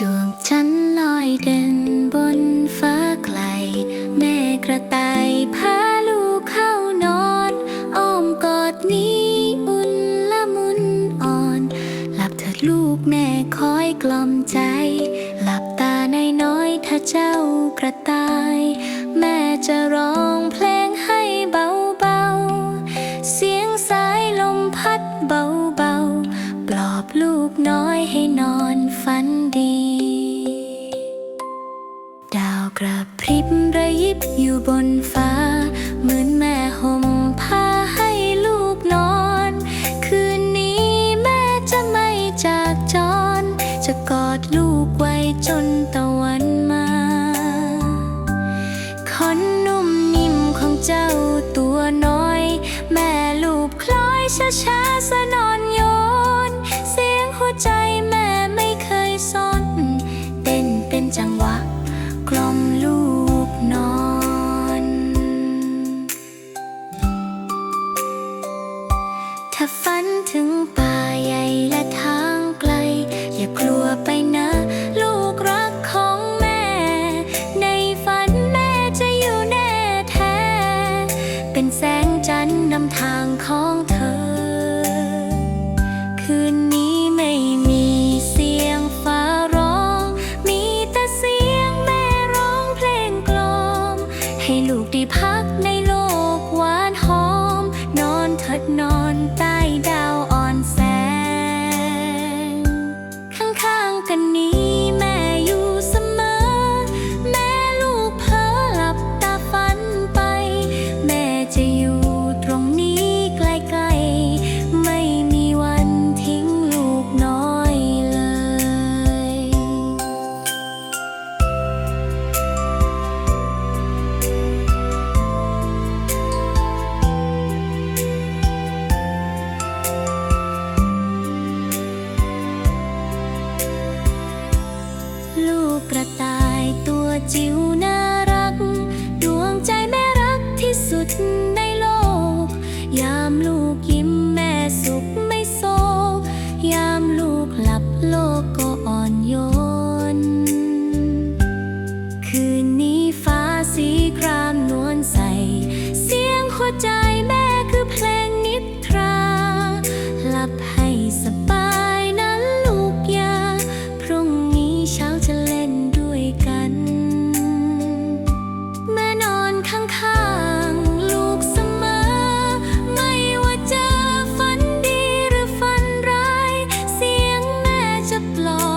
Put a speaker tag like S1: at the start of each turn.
S1: ดวงฉันลอยเด่นบนฟ้าไกล แม่กระต่ายพาลูกเข้านอนอ้อมกอดนี้อุ่นละมุนอ่อน หลับเถิดลูกแม่คอยกล่อมใจ หลับตาในน้อยถ้าเจ้ากระต่าย แม่จะร้องเพลงให้เบาๆ เสียงสายลมพัดเบาๆ ปลอบลูกน้อยให้นอนฝันดี ระยิบอยู่บนฟ้า เหมือนแม่ห่มผ้าให้ลูกนอน คืนนี้แม่จะไม่จากจร จะกอดลูกไว้จนตะวันมาขนนุ่มนิ่มของเจ้าตัวน้อย แม่ลูบคล้อยช้าช้าๆสนอ ถ้าฝันถึงป่าใหญ่และทางไกล อย่ากลัวไปนะ ลูกรักของแม่ ในฝันแม่จะอยู่แน่แท้ เป็นแสงจันทร์นำทางของเธอ chất lo.